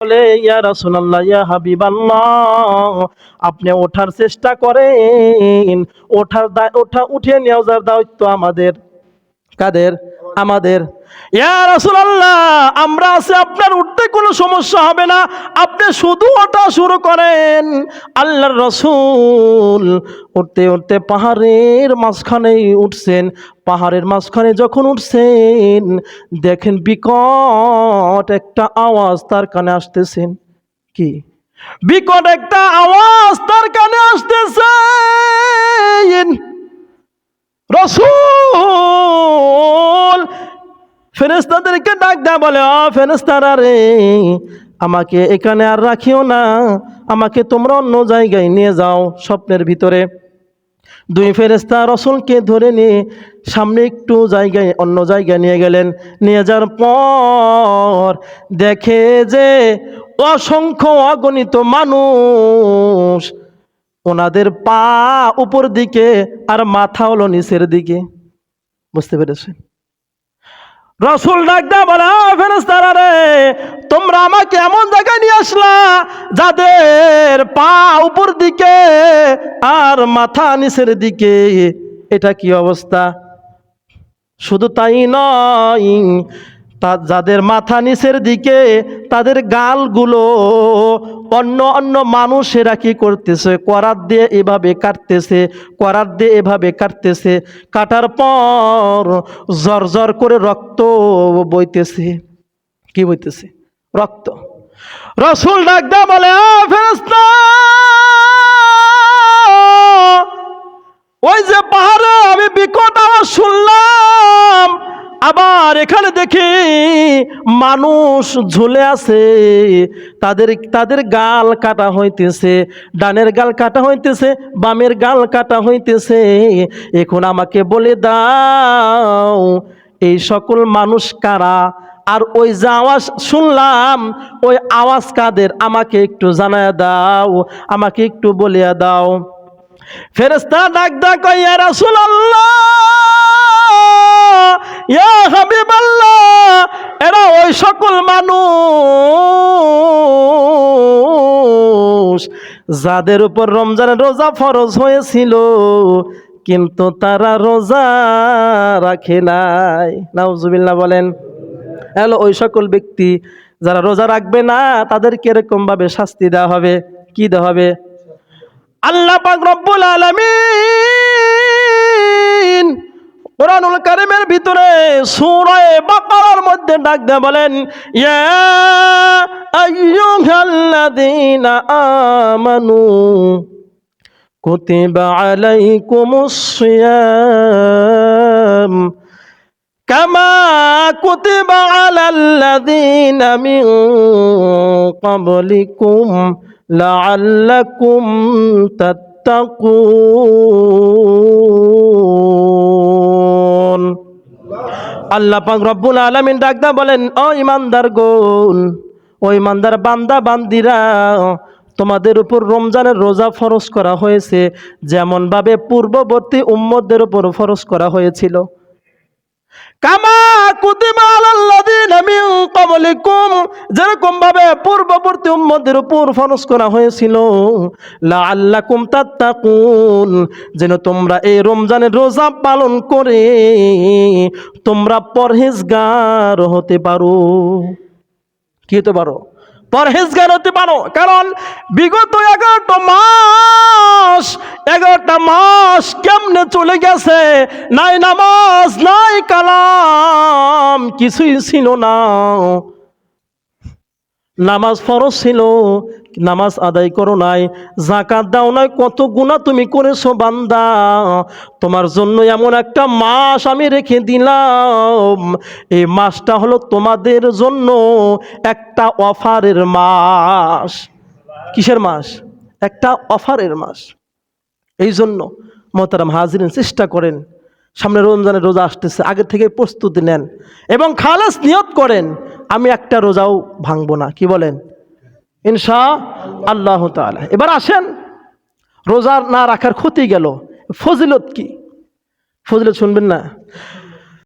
বলে, ইয়া রাসূলুল্লাহ, ইয়া হাবিবাল্লাহ, আপনি ওঠার চেষ্টা করেন। ওঠার দায় ওঠা, উঠিয়ে নেওয়ার দায়িত্ব আমাদের। কাদের? আমাদের। আমরা আছি আপনার উঠতে কোনো সমস্যা হবে না। আপনি শুধু ওঠা শুরু করেন। রসুল উঠতে উঠতে পাহাড়ের মাঝখানেই উঠছেন। পাহাড়ের মাঝখানে যখন উঠছেন, দেখেন বিকট একটা আওয়াজ তার কানে আসতেছেন কি? বিকট একটা আওয়াজ তার কানে আসতেছে। রসুল ফেরেস্তাদেরকে ডাক দেয়া বলে অ ফেরেস্তারা রে, আমাকে এখানে আর রাখিও না। আমাকে তোমরা অন্য জায়গায় নিয়ে যাও স্বপ্নের ভিতরে। দুই ফেরেস্তা রসুলকে ধরে নিয়ে সামনে একটু জায়গায়, অন্য জায়গায় নিয়ে গেলেন। নিয়ে যাওয়ার পর দেখে যে অসংখ্য অগণিত মানুষ ওনাদের পা উপর দিকে আর মাথা হলো নিচের দিকে। বুঝতে পেরেছেন? রসুল ডাকদা বলা ফেরেস্তারা রে, তোমরা আমাকে এমন জায়গায় নিয়ে আসলা যাদের পা উপর দিকে আর মাথা নিচের দিকে। এটা কি অবস্থা? শুধু তাই নয় যাদের মাথা নিচের দিকে, তাদের গালগুলো অন্য অন্য মানুষেরা কি করতেছে? করার দিয়ে এভাবে কাটতেছে করার দিয়ে এভাবে কাটতেছে, কাটার পর জর করে রক্ত বইতেছে। কি বইতেছে? রক্ত। রসুল ডাকদা বলে ওই যে পাহাড়ে আমি বিকট আওয়াজ শুনলাম এখানে দেখি মানুষ ঝুলে আছে। তাদের তাদের গাল কাটা হইতেছে, ডানের গাল কাটা হইতেছে, বামের গাল কাটা হইতেছে। এখন আমাকে বলে দাও, এই সকল মানুষ কারা? আর ওই যে আওয়াজ শুনলাম, ওই আওয়াজ কাদের? আমাকে একটু জানায় দাও, আমাকে একটু বলিয়া দাও। ফেরেস্তা ডাক ডাক ইয়া রাসূলুল্লাহ! ইয়া এরা ওই সকল মানুষ যাদের উপর রমজানের রোজা ফরজ হয়েছিল, কিন্তু তারা রোজা রাখে নাই। নাউজুবিল্লাহ বলেন হ্যালো ওই সকল ব্যক্তি যারা রোজা রাখবে না, তাদেরকে এরকম ভাবে শাস্তি দেওয়া হবে। কি দেওয়া হবে? আল্লাহ পাক রব্বুল কোরআনুল কারিমের ভিতরে সূরা বাকারার মধ্যে ডাক দেয়া বলেন ইয়া আইয়ুহাল্লাযীনা আমানু কুতিবা আলাইকুমুস সিয়াম كما كتب على الذين من قبلكم لعلكم تتقون আল্লাহ পাক রব্বুল আলামিন ডাকদা বলেন, ও ইমানদার গোল ও ইমানদার বান্দা, বান্দিরা, তোমাদের উপর রমজানের রোজা ফরজ করা হয়েছে, যেমনভাবে পূর্ববর্তী উম্মদের উপর ফরজ করা হয়েছিল। কামা কুতিমা আলাল্লাযীনা মিন ক্বাবলিকুম যেরকম ভাবে পূর্ববর্তী উম্মতদের উপর ফরজ করা হয়েছিল। লাআল্লাকুম তাত্তাকুন, যেন তোমরা এই রমজানের রোজা পালন করে তোমরা পরহেজগার হতে পারো। কি হতে পারো? পরহেজগার হতে পারো, কারণ বিগত এগারোটা মাস এগারোটা মাস কেমনে চলে গেছে? নাই নামাজ, নাই কালাম, কিছুই ছিল না। নামাজ ফরজ ছিল, নামাজ আদায় করো নাই জাকাত দাও নাই, কত গুণা তুমি করেছ বান্দা। তোমার জন্য এমন একটা মাস আমি রেখে দিলাম। এই মাসটা হলো তোমাদের জন্য একটা অফারের মাস। কিসের মাস? একটা অফারের মাস। এই জন্য মোহতারাম হাজিরিন চেষ্টা করেন। সামনে রমজানের রোজা আসতেছে, আগে থেকে প্রস্তুতি নেন এবং খালাস নিয়ত করেন। আমি একটা রোজাও ভাঙবো না। কি বলেন? ইনশা আল্লাহ তালা এবার আসেন, রোজা না রাখার ক্ষতি গেল। ফজিলত কি? ফজিলত শুনবেন না।